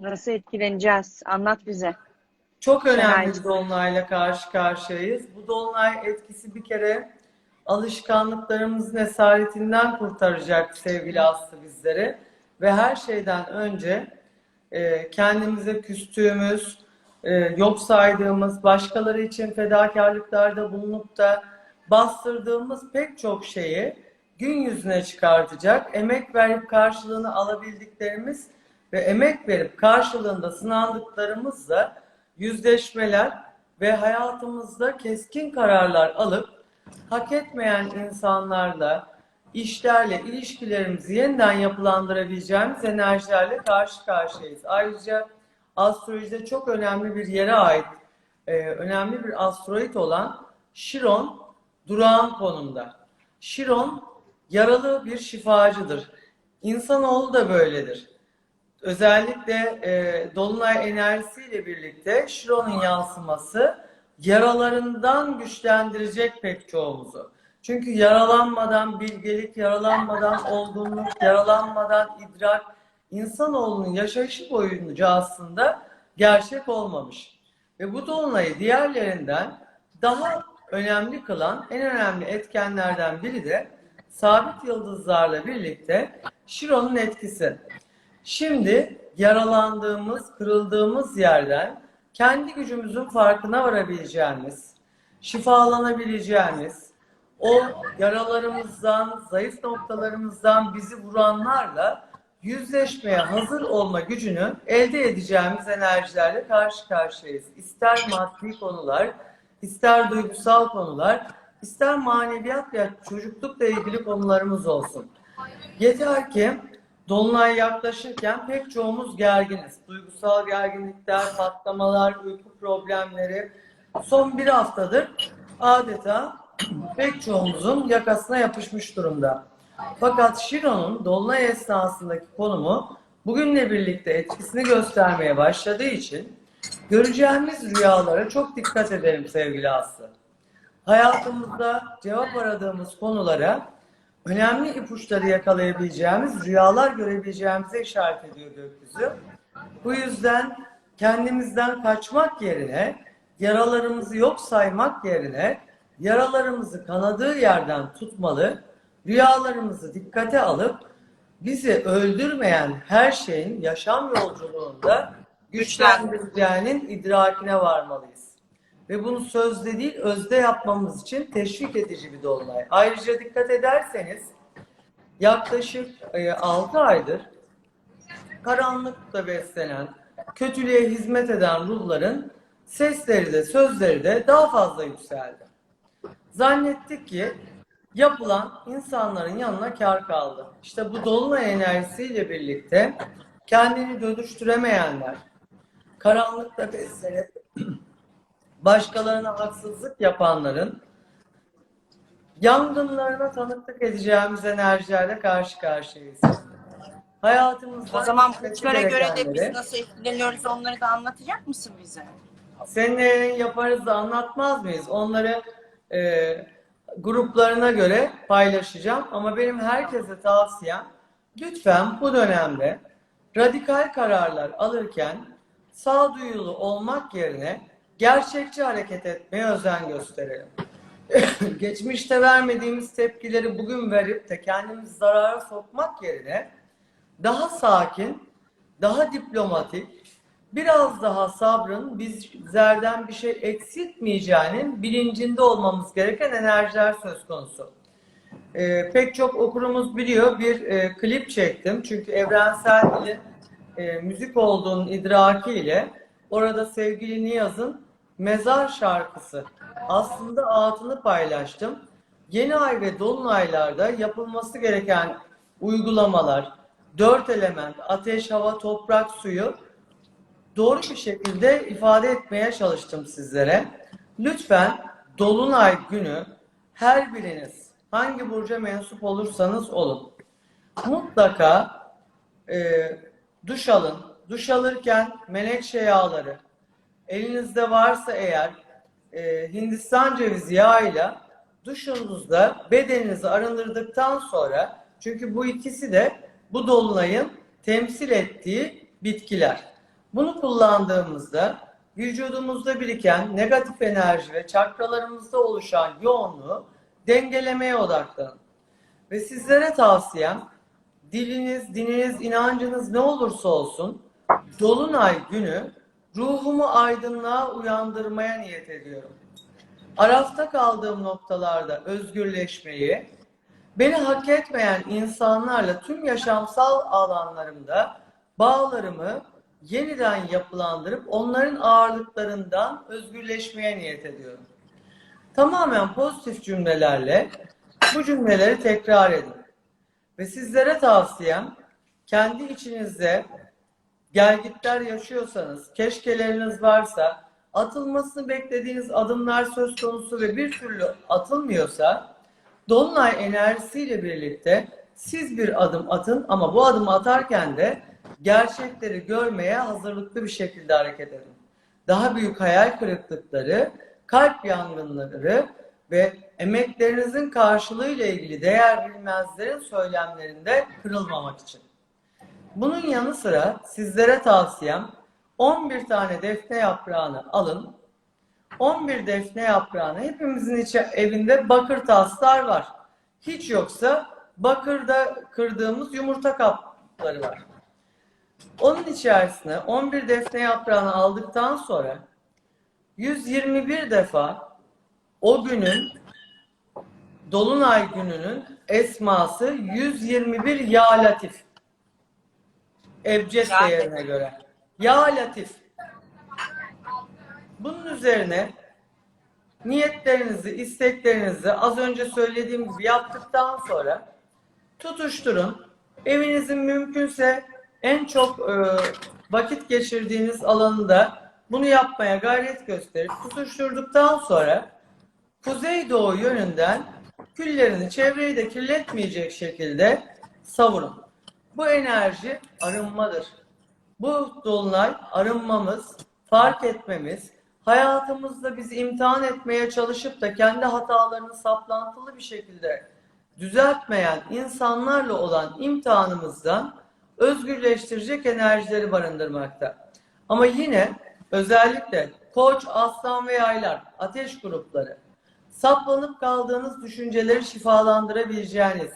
Nasıl etkileneceğiz? Anlat bize. Çok önemli bir dolunayla karşı karşıyayız. Bu dolunay etkisi bir kere alışkanlıklarımızın esaretinden kurtaracak sevgili Aslı bizleri. Ve her şeyden önce e, kendimize küstüğümüz, e, yok saydığımız, başkaları için fedakarlıklarda bulunup da bastırdığımız pek çok şeyi gün yüzüne çıkartacak, emek verip karşılığını alabildiklerimiz ve emek verip karşılığında sınandıklarımızla yüzleşmeler ve hayatımızda keskin kararlar alıp hak etmeyen insanlarla, işlerle, ilişkilerimizi yeniden yapılandırabileceğimiz enerjilerle karşı karşıyayız. Ayrıca astrolojide çok önemli bir yere ait, e, önemli bir asteroid olan Şiron durağan konumda. Şiron yaralı bir şifacıdır. İnsanoğlu da böyledir. Özellikle e, Dolunay enerjisiyle birlikte Şiron'un yansıması yaralarından güçlendirecek pek çoğumuzu. Çünkü yaralanmadan bilgelik, yaralanmadan olgunluk, yaralanmadan idrak, insanoğlunun yaşayışı boyunca aslında gerçek olmamış. Ve bu dolunayı diğerlerinden daha önemli kılan en önemli etkenlerden biri de sabit yıldızlarla birlikte Şiron'un etkisi. Şimdi yaralandığımız, kırıldığımız yerden kendi gücümüzün farkına varabileceğimiz, şifalanabileceğimiz, o yaralarımızdan, zayıf noktalarımızdan bizi vuranlarla yüzleşmeye hazır olma gücünü elde edeceğimiz enerjilerle karşı karşıyayız. İster maddi konular, ister duygusal konular, ister maneviyat ya çocuklukla ilgili konularımız olsun. Yeter ki Dolunay yaklaşırken pek çoğumuz gerginiz. Duygusal gerginlikler, patlamalar, uyku problemleri son bir haftadır adeta pek çoğumuzun yakasına yapışmış durumda. Fakat Şiron'un Dolunay esnasındaki konumu bugünle birlikte etkisini göstermeye başladığı için göreceğimiz rüyalara çok dikkat edelim sevgili Aslı. Hayatımızda cevap aradığımız konulara önemli ipuçları yakalayabileceğimiz, rüyalar görebileceğimize işaret ediyor gökyüzü. Bu yüzden kendimizden kaçmak yerine, yaralarımızı yok saymak yerine, yaralarımızı kanadığı yerden tutmalı, rüyalarımızı dikkate alıp bizi öldürmeyen her şeyin yaşam yolculuğunda güçlendireceğinin idrakine varmalıyız. Ve bunu sözde değil özde yapmamız için teşvik edici bir dolunay. Ayrıca dikkat ederseniz yaklaşık 6 aydır karanlıkta beslenen, kötülüğe hizmet eden ruhların sesleri de sözleri de daha fazla yükseldi. Zannettik ki yapılan insanların yanına kar kaldı. İşte bu dolunay enerjisiyle birlikte kendini dönüştüremeyenler, karanlıkta beslenip başkalarına haksızlık yapanların yangınlarına tanıklık edeceğimiz enerjilerle karşı karşıyayız. Hayatımızda O zaman burçlara göre de biz nasıl etkileniyoruz onları da anlatacak mısın bize? yayın yaparız da anlatmaz mıyız? Onları e, gruplarına göre paylaşacağım. Ama benim herkese tavsiyem lütfen bu dönemde radikal kararlar alırken sağduyulu olmak yerine gerçekçi hareket etmeye özen gösterelim. Geçmişte vermediğimiz tepkileri bugün verip de kendimizi zarara sokmak yerine daha sakin, daha diplomatik, biraz daha sabrın bizlerden bir şey eksiltmeyeceğinin bilincinde olmamız gereken enerjiler söz konusu. Ee, pek çok okurumuz biliyor bir e, klip çektim. Çünkü evrensel dilin e, müzik olduğunun idrakiyle orada sevgili Niyaz'ın Mezar şarkısı aslında altını paylaştım. Yeni ay ve dolunaylarda yapılması gereken uygulamalar, dört element, ateş, hava, toprak, suyu doğru bir şekilde ifade etmeye çalıştım sizlere. Lütfen dolunay günü her biriniz hangi burca mensup olursanız olun. Mutlaka e, duş alın. Duş alırken menekşe yağları, elinizde varsa eğer e, Hindistan cevizi yağıyla duşunuzda bedeninizi arındırdıktan sonra çünkü bu ikisi de bu dolunayın temsil ettiği bitkiler. Bunu kullandığımızda vücudumuzda biriken negatif enerji ve çakralarımızda oluşan yoğunluğu dengelemeye odaklanın. Ve sizlere tavsiyem diliniz, dininiz, inancınız ne olursa olsun Dolunay günü ruhumu aydınlığa uyandırmaya niyet ediyorum. Arafta kaldığım noktalarda özgürleşmeyi, beni hak etmeyen insanlarla tüm yaşamsal alanlarımda bağlarımı yeniden yapılandırıp onların ağırlıklarından özgürleşmeye niyet ediyorum. Tamamen pozitif cümlelerle bu cümleleri tekrar edin. Ve sizlere tavsiyem kendi içinizde gelgitler yaşıyorsanız, keşkeleriniz varsa, atılmasını beklediğiniz adımlar söz konusu ve bir türlü atılmıyorsa, Dolunay enerjisiyle birlikte siz bir adım atın ama bu adımı atarken de gerçekleri görmeye hazırlıklı bir şekilde hareket edin. Daha büyük hayal kırıklıkları, kalp yangınları ve emeklerinizin karşılığıyla ilgili değer bilmezlerin söylemlerinde kırılmamak için. Bunun yanı sıra sizlere tavsiyem 11 tane defne yaprağını alın. 11 defne yaprağını hepimizin içi, evinde bakır taslar var. Hiç yoksa bakırda kırdığımız yumurta kapları var. Onun içerisine 11 defne yaprağını aldıktan sonra 121 defa o günün Dolunay gününün esması 121 Ya Latif. Ebced Ya değerine göre. Ya Latif. Bunun üzerine niyetlerinizi, isteklerinizi az önce söylediğim gibi yaptıktan sonra tutuşturun. Evinizin mümkünse en çok e, vakit geçirdiğiniz alanında bunu yapmaya gayret gösterip tutuşturduktan sonra kuzeydoğu yönünden küllerini çevreyi de kirletmeyecek şekilde savurun. Bu enerji arınmadır. Bu dolunay arınmamız, fark etmemiz, hayatımızda bizi imtihan etmeye çalışıp da kendi hatalarını saplantılı bir şekilde düzeltmeyen insanlarla olan imtihanımızdan özgürleştirecek enerjileri barındırmakta. Ama yine özellikle koç, aslan ve yaylar, ateş grupları, saplanıp kaldığınız düşünceleri şifalandırabileceğiniz,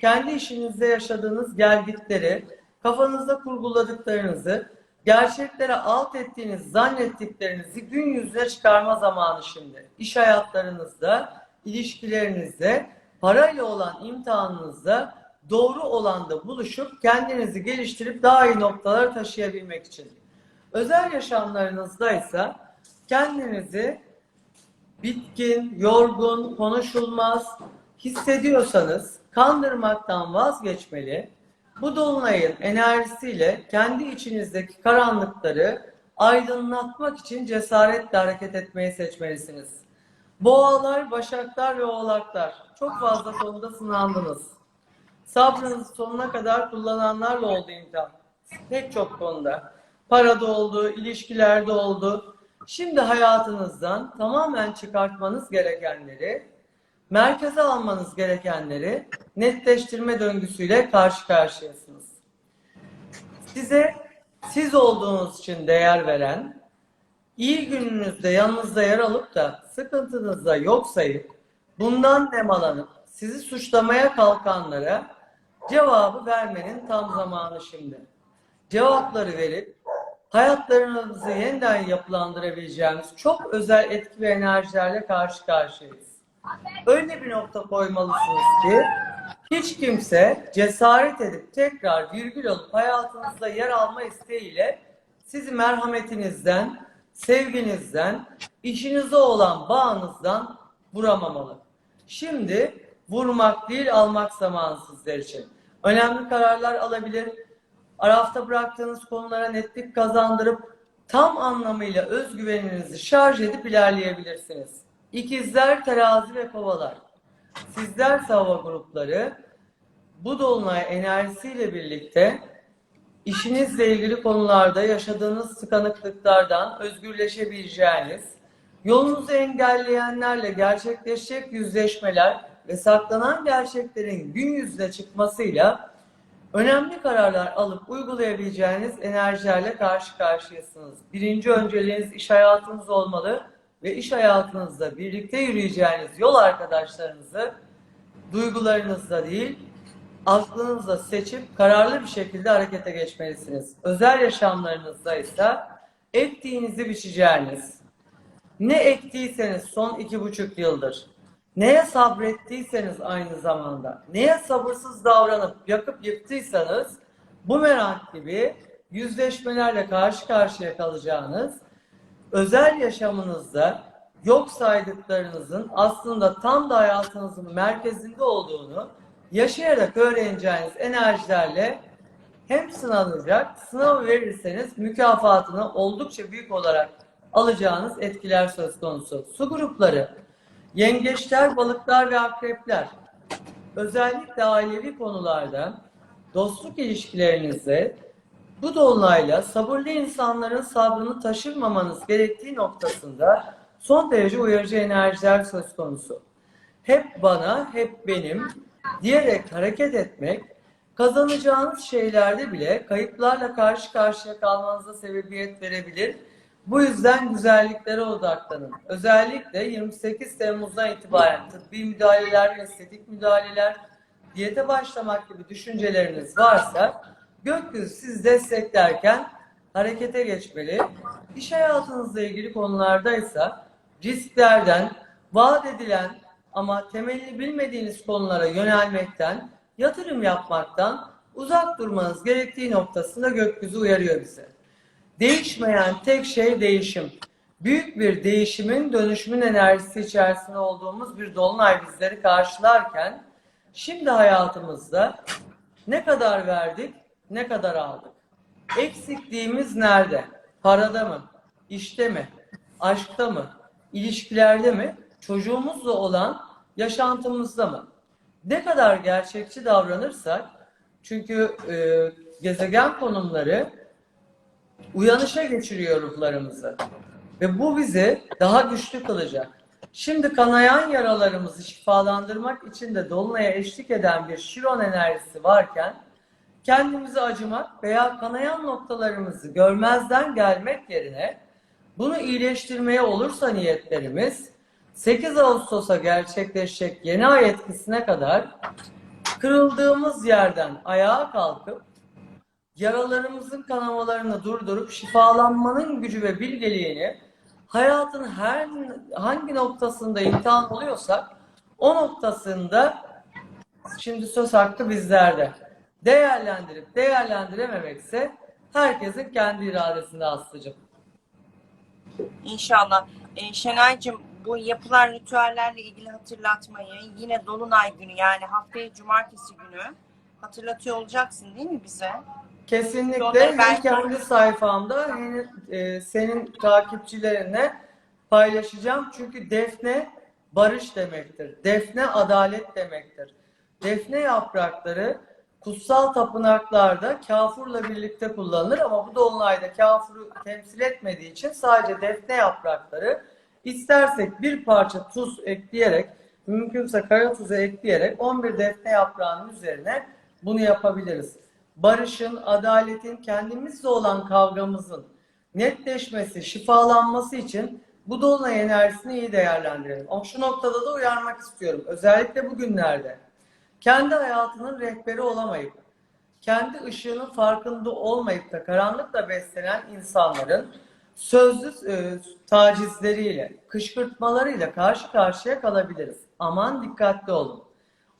kendi işinizde yaşadığınız gelgitleri, kafanızda kurguladıklarınızı, gerçeklere alt ettiğiniz, zannettiklerinizi gün yüzüne çıkarma zamanı şimdi. İş hayatlarınızda, ilişkilerinizde, parayla olan imtihanınızda doğru olanda buluşup kendinizi geliştirip daha iyi noktalara taşıyabilmek için. Özel yaşamlarınızda ise kendinizi bitkin, yorgun, konuşulmaz hissediyorsanız kandırmaktan vazgeçmeli. Bu dolunayın enerjisiyle kendi içinizdeki karanlıkları aydınlatmak için cesaretle hareket etmeyi seçmelisiniz. Boğalar, başaklar ve oğlaklar çok fazla konuda sınandınız. Sabrınızı sonuna kadar kullananlarla oldu imtihan. Pek çok konuda. Parada oldu, ilişkilerde oldu. Şimdi hayatınızdan tamamen çıkartmanız gerekenleri, merkeze almanız gerekenleri netleştirme döngüsüyle karşı karşıyasınız. Size siz olduğunuz için değer veren, iyi gününüzde yanınızda yer alıp da sıkıntınızda yok sayıp bundan nemalanıp sizi suçlamaya kalkanlara cevabı vermenin tam zamanı şimdi. Cevapları verip hayatlarınızı yeniden yapılandırabileceğiniz çok özel etki ve enerjilerle karşı karşıyayız. Öyle bir nokta koymalısınız ki hiç kimse cesaret edip tekrar virgül olup hayatınızda yer alma isteğiyle sizi merhametinizden, sevginizden, işinize olan bağınızdan vuramamalı. Şimdi vurmak değil almak zamanı sizler için. Önemli kararlar alabilir, arafta bıraktığınız konulara netlik kazandırıp tam anlamıyla özgüveninizi şarj edip ilerleyebilirsiniz. İkizler, terazi ve kovalar. Sizler hava grupları bu dolunay enerjisiyle birlikte işinizle ilgili konularda yaşadığınız tıkanıklıklardan özgürleşebileceğiniz, yolunuzu engelleyenlerle gerçekleşecek yüzleşmeler ve saklanan gerçeklerin gün yüzüne çıkmasıyla Önemli kararlar alıp uygulayabileceğiniz enerjilerle karşı karşıyasınız. Birinci önceliğiniz iş hayatınız olmalı ve iş hayatınızda birlikte yürüyeceğiniz yol arkadaşlarınızı duygularınızla değil, aklınızla seçip kararlı bir şekilde harekete geçmelisiniz. Özel yaşamlarınızda ise ektiğinizi biçeceğiniz, ne ektiyseniz son iki buçuk yıldır, neye sabrettiyseniz aynı zamanda, neye sabırsız davranıp yakıp yıktıysanız, bu merak gibi yüzleşmelerle karşı karşıya kalacağınız, özel yaşamınızda yok saydıklarınızın aslında tam da hayatınızın merkezinde olduğunu yaşayarak öğreneceğiniz enerjilerle hem sınanacak, sınavı verirseniz mükafatını oldukça büyük olarak alacağınız etkiler söz konusu. Su grupları, yengeçler, balıklar ve akrepler. Özellikle ailevi konularda dostluk ilişkilerinizde bu dolunayla sabırlı insanların sabrını taşırmamanız gerektiği noktasında son derece uyarıcı enerjiler söz konusu. Hep bana, hep benim diyerek hareket etmek kazanacağınız şeylerde bile kayıplarla karşı karşıya kalmanıza sebebiyet verebilir. Bu yüzden güzelliklere odaklanın. Özellikle 28 Temmuz'dan itibaren tıbbi müdahaleler, estetik müdahaleler, diyete başlamak gibi düşünceleriniz varsa gökyüzü sizi desteklerken harekete geçmeli. İş hayatınızla ilgili konulardaysa risklerden, vaat edilen ama temelini bilmediğiniz konulara yönelmekten, yatırım yapmaktan uzak durmanız gerektiği noktasında gökyüzü uyarıyor bize. Değişmeyen tek şey değişim. Büyük bir değişimin, dönüşümün enerjisi içerisinde olduğumuz bir dolunay bizleri karşılarken şimdi hayatımızda ne kadar verdik, ne kadar aldık? Eksikliğimiz nerede? Parada mı? İşte mi? Aşkta mı? İlişkilerde mi? Çocuğumuzla olan yaşantımızda mı? Ne kadar gerçekçi davranırsak çünkü e, gezegen konumları uyanışa geçiriyor ruhlarımızı. Ve bu bizi daha güçlü kılacak. Şimdi kanayan yaralarımızı şifalandırmak için de Dolunay'a eşlik eden bir Şiron enerjisi varken kendimize acımak veya kanayan noktalarımızı görmezden gelmek yerine bunu iyileştirmeye olursa niyetlerimiz 8 Ağustos'a gerçekleşecek yeni ay etkisine kadar kırıldığımız yerden ayağa kalkıp yaralarımızın kanamalarını durdurup şifalanmanın gücü ve bilgeliğini hayatın her hangi noktasında imtihan oluyorsak o noktasında şimdi söz hakkı bizlerde. Değerlendirip değerlendirememekse herkesin kendi iradesinde Aslı'cığım. İnşallah. Ee, Şenay'cığım bu yapılan ritüellerle ilgili hatırlatmayı yine Dolunay günü yani haftaya Cumartesi günü hatırlatıyor olacaksın değil mi bize? Kesinlikle hem belki- kendi sayfamda hem e, senin takipçilerinle paylaşacağım. Çünkü defne barış demektir. Defne adalet demektir. Defne yaprakları kutsal tapınaklarda kafurla birlikte kullanılır ama bu dolunayda kafuru temsil etmediği için sadece defne yaprakları istersek bir parça tuz ekleyerek mümkünse kaya tuzu ekleyerek 11 defne yaprağının üzerine bunu yapabiliriz. Barışın, adaletin, kendimizle olan kavgamızın netleşmesi, şifalanması için bu dolunay enerjisini iyi değerlendirelim. Ama şu noktada da uyarmak istiyorum. Özellikle bugünlerde kendi hayatının rehberi olamayıp, kendi ışığının farkında olmayıp da karanlıkla beslenen insanların sözlü e, tacizleriyle, kışkırtmalarıyla karşı karşıya kalabiliriz. Aman dikkatli olun.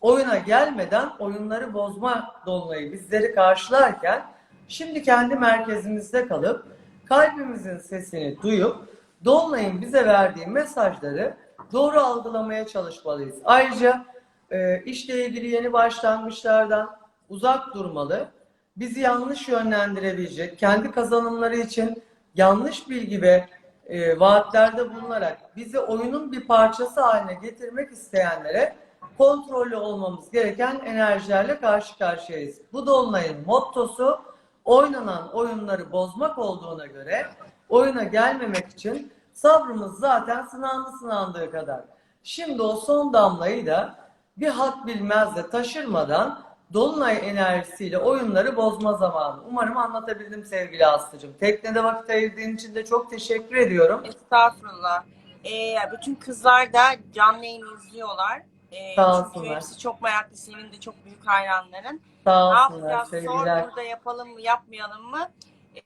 Oyuna gelmeden oyunları bozma dolunayı bizleri karşılarken şimdi kendi merkezimizde kalıp kalbimizin sesini duyup dolunayın bize verdiği mesajları doğru algılamaya çalışmalıyız. Ayrıca e, işle ilgili yeni başlangıçlardan uzak durmalı. Bizi yanlış yönlendirebilecek, kendi kazanımları için yanlış bilgi ve e, vaatlerde bulunarak bizi oyunun bir parçası haline getirmek isteyenlere kontrollü olmamız gereken enerjilerle karşı karşıyayız. Bu dolunayın mottosu oynanan oyunları bozmak olduğuna göre oyuna gelmemek için sabrımız zaten sınandı sınandığı kadar. Şimdi o son damlayı da bir hat bilmez de taşırmadan Dolunay enerjisiyle oyunları bozma zamanı. Umarım anlatabildim sevgili Aslı'cığım. Teknede vakit ayırdığın için de çok teşekkür ediyorum. Estağfurullah. Ee, bütün kızlar da canlı yayın izliyorlar. Ee, Sağ olsunlar. hepsi çok meraklı. Senin de çok büyük hayranların. Sağ Ne olsunlar yapacağız? Sor sevgiler. burada yapalım mı yapmayalım mı? Ee,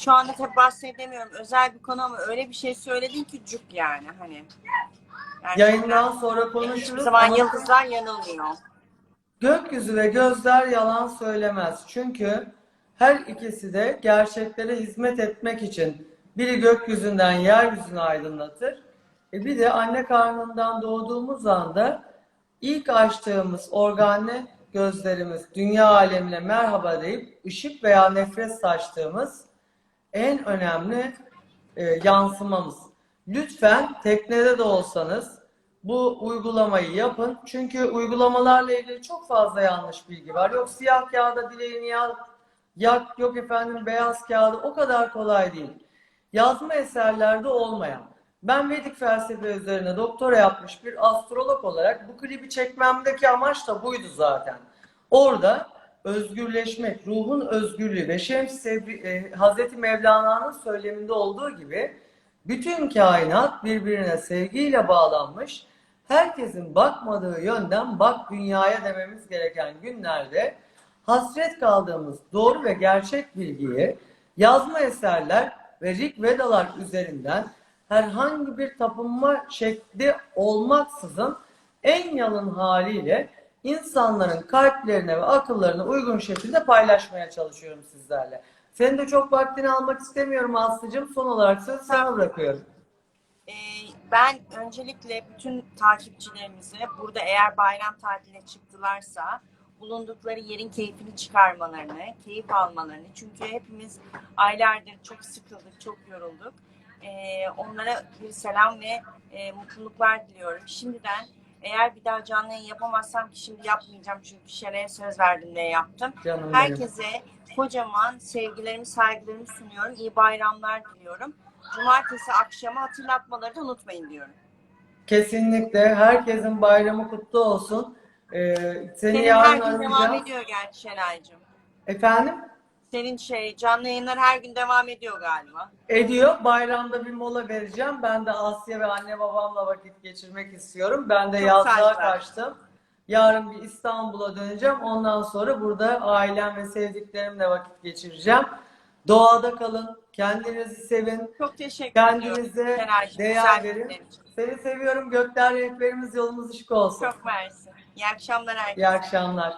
şu anda tabii bahsedemiyorum. Özel bir konu ama öyle bir şey söyledin ki cuk yani hani. Yayından sonra Hiçbir konuşuruz. zaman ama yıldızlar yanılmıyor. Gökyüzü ve gözler yalan söylemez. Çünkü her ikisi de gerçeklere hizmet etmek için biri gökyüzünden yeryüzünü aydınlatır. E bir de anne karnından doğduğumuz anda ilk açtığımız organlı gözlerimiz dünya alemine merhaba deyip ışık veya nefret saçtığımız en önemli e, yansımamız. Lütfen teknede de olsanız bu uygulamayı yapın. Çünkü uygulamalarla ilgili çok fazla yanlış bilgi var. Yok siyah kağıda dileğini yak, yak yok efendim beyaz kağıda o kadar kolay değil. Yazma eserlerde olmayan. Ben Vedik felsefe üzerine doktora yapmış bir astrolog olarak bu klibi çekmemdeki amaç da buydu zaten. Orada özgürleşmek, ruhun özgürlüğü ve Şems Sevri- e, Hazreti Mevlana'nın söyleminde olduğu gibi bütün kainat birbirine sevgiyle bağlanmış. Herkesin bakmadığı yönden bak dünyaya dememiz gereken günlerde hasret kaldığımız doğru ve gerçek bilgiyi yazma eserler ve Rig Vedalar üzerinden herhangi bir tapınma şekli olmaksızın en yalın haliyle insanların kalplerine ve akıllarına uygun şekilde paylaşmaya çalışıyorum sizlerle. Senin de çok vaktini almak istemiyorum Aslı'cığım. Son olarak sözü sana bırakıyorum. Ee, ben öncelikle bütün takipçilerimize burada eğer bayram tatiline çıktılarsa bulundukları yerin keyfini çıkarmalarını, keyif almalarını. Çünkü hepimiz aylardır çok sıkıldık, çok yorulduk. Ee, onlara bir selam ve e, mutluluklar diliyorum. Şimdiden eğer bir daha canlı yayın yapamazsam ki şimdi yapmayacağım çünkü Şener'e söz verdim diye yaptım. Canım benim. Kocaman sevgilerimi, saygılarımı sunuyorum. İyi bayramlar diliyorum. Cumartesi akşamı hatırlatmaları da unutmayın diyorum. Kesinlikle herkesin bayramı kutlu olsun. Ee, seni Senin her gün devam ediyor gerçi Şenay'cığım. Efendim? Senin şey canlı yayınlar her gün devam ediyor galiba. Ediyor. Bayramda bir mola vereceğim. Ben de Asya ve anne babamla vakit geçirmek istiyorum. Ben de Çok yazlığa saygılar. kaçtım. Yarın bir İstanbul'a döneceğim. Ondan sonra burada ailem ve sevdiklerimle vakit geçireceğim. Doğada kalın. Kendinizi sevin. Çok teşekkür Kendinize ediyorum Şenay'cığım. değer güzel verin. Seni seviyorum. Gökler rehberimiz yolumuz ışık olsun. Çok mersi. İyi akşamlar herkese. İyi akşamlar.